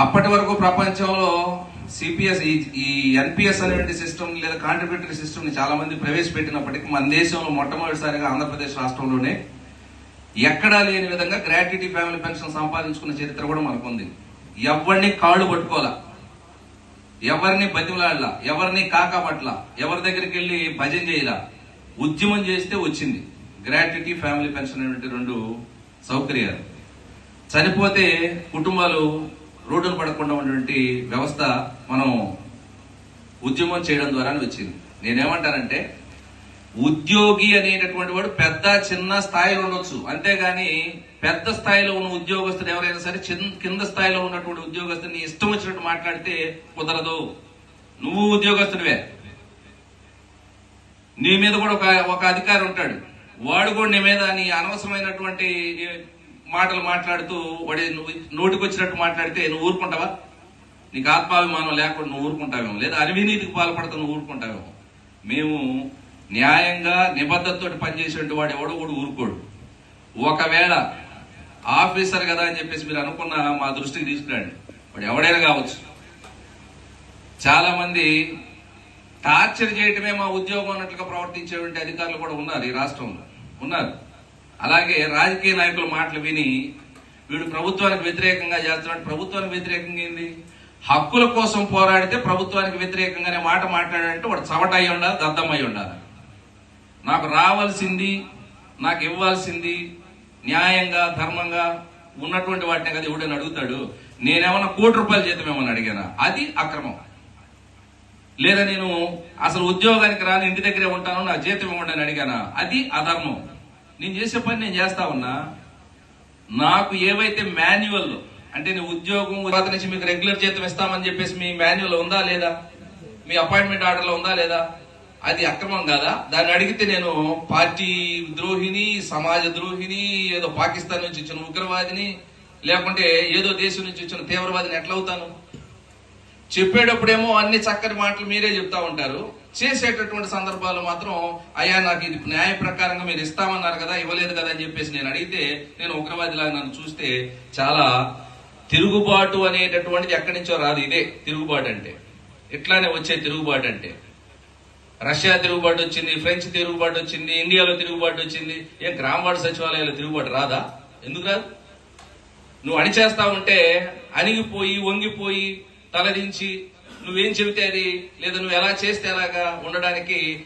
అప్పటి వరకు ప్రపంచంలో సిపిఎస్ ఈ ఎన్పిఎస్ అనేటువంటి సిస్టమ్ లేదా కాంట్రిబ్యూటరీ సిస్టమ్ని చాలా మంది ప్రవేశపెట్టినప్పటికీ మన దేశంలో మొట్టమొదటిసారిగా ఆంధ్రప్రదేశ్ రాష్ట్రంలోనే ఎక్కడా లేని విధంగా గ్రాట్యుటీ ఫ్యామిలీ పెన్షన్ సంపాదించుకున్న చరిత్ర కూడా మనకుంది. ఎవరిని కాళ్ళు పట్టుకోలా ఎవరిని బతిమలాడలా? ఎవరిని కాకపట్ల ఎవరి దగ్గరికి వెళ్ళి భజన చేయలా? ఉద్యమం చేస్తే వచ్చింది. గ్రాట్యుటీ ఫ్యామిలీ పెన్షన్ అనేటువంటి రెండు సౌకర్యాలు. చనిపోతే కుటుంబాలు రోడ్డున పడకుండా ఉన్నటువంటి వ్యవస్థ మనం ఉద్యమం చేయడం ద్వారానే వచ్చింది. నేనేమంటానంటే ఉద్యోగి అనేటటువంటి వాడు పెద్ద చిన్న స్థాయిలో ఉండొచ్చు. అంతేగాని పెద్ద స్థాయిలో ఉన్న ఉద్యోగస్తుడు ఎవరైనా సరే చిన్న కింద స్థాయిలో ఉన్నటువంటి ఉద్యోగస్తుని ఇష్టం వచ్చినట్టు మాట్లాడితే కుదరదు. నువ్వు ఉద్యోగస్తుడివే. నీ మీద కూడా ఒక ఒక అధికారి ఉంటాడు. వాడు కూడా నీ మీద నీ అనవసరమైనటువంటి మాటలు మాట్లాడుతూ వాడి నువ్వు నోటికి వచ్చినట్టు మాట్లాడితే నువ్వు ఊరుకుంటావా? నీకు ఆత్మాభిమానం లేకుండా నువ్వు ఊరుకుంటావేమో. లేదా అవినీతికి పాల్పడతా నువ్వు ఊరుకుంటావేమో. మేము న్యాయంగా నిబద్ధతతో పనిచేసేటువంటి వాడు ఎవడో కూడా ఊరుకోడు. ఒకవేళ ఆఫీసర్ కదా అని చెప్పేసి మీరు అనుకున్న మా దృష్టికి తీసుకురండి. వాడు ఎవడైనా కావచ్చు. చాలా మంది టార్చర్ చేయటమే మా ఉద్యోగం అన్నట్లుగా ప్రవర్తించేటువంటి అధికారులు కూడా ఉన్నారు ఈ రాష్ట్రంలో. ఉన్నారు. అలాగే రాజకీయ నాయకుల మాటలు విని వీడు ప్రభుత్వానికి వ్యతిరేకంగా చేస్తున్నాడు. ప్రభుత్వానికి వ్యతిరేకంగా ఏంది? హక్కుల కోసం పోరాడితే ప్రభుత్వానికి వ్యతిరేకంగానే మాట మాట్లాడాడంటే వాడు చవట ఉండాలి దద్దం ఉండాలి? నాకు రావాల్సింది నాకు ఇవ్వాల్సింది న్యాయంగా ధర్మంగా ఉన్నటువంటి వాటిని కదా ఎవడని అడుగుతాడు. నేనేమన్నా కోటి రూపాయల జీతం ఏమని అడిగానా? అది అక్రమం. లేదా నేను అసలు ఉద్యోగానికి రాని ఇంటి దగ్గరే ఉంటాను నా జీతం ఇవ్వండి అని అడిగానా? అది అధర్మం. నేను చేసే పని నేను చేస్తా ఉన్నా. నాకు ఏవైతే మాన్యువల్ అంటే నేను ఉద్యోగం తర్వాత నుంచి మీకు రెగ్యులర్ జీతం ఇస్తామని చెప్పేసి మీ మాన్యువల్ ఉందా లేదా? మీ అపాయింట్మెంట్ ఆర్డర్లో ఉందా లేదా? అది అక్రమం కాదా? దాన్ని అడిగితే నేను పార్టీ ద్రోహిని సమాజ ద్రోహిని ఏదో పాకిస్తాన్ నుంచి వచ్చిన ఉగ్రవాదిని లేకుంటే ఏదో దేశం నుంచి వచ్చిన తీవ్రవాదిని ఎట్లా అవుతాను? చెప్పేటప్పుడేమో అన్ని చక్కని మాటలు మీరే చెప్తా ఉంటారు. చేసేటటువంటి సందర్భాలు మాత్రం అయ్యా నాకు ఇది న్యాయ ప్రకారంగా మీరు ఇస్తామన్నారు కదా ఇవ్వలేదు కదా అని చెప్పేసి నేను అడిగితే నేను ఉగ్రవాదిలాగా నన్ను చూస్తే చాలా తిరుగుబాటు అనేటటువంటిది ఎక్కడి నుంచో రాదు ఇదే తిరుగుబాటు అంటే. ఇట్లానే వచ్చే తిరుగుబాటు అంటే. రష్యా తిరుగుబాటు వచ్చింది ఫ్రెంచ్ తిరుగుబాటు వచ్చింది ఇండియాలో తిరుగుబాటు వచ్చింది. ఏం గ్రామవాడ సచివాలయాల్లో తిరుగుబాటు రాదా? ఎందుకు రాదు? నువ్వు అణిచేస్తా ఉంటే అణిగిపోయి వంగిపోయి తలదించి నువ్వేం చెబితే అది? లేదా నువ్వు ఎలా చేస్తే అలాగా? ఉండడానికి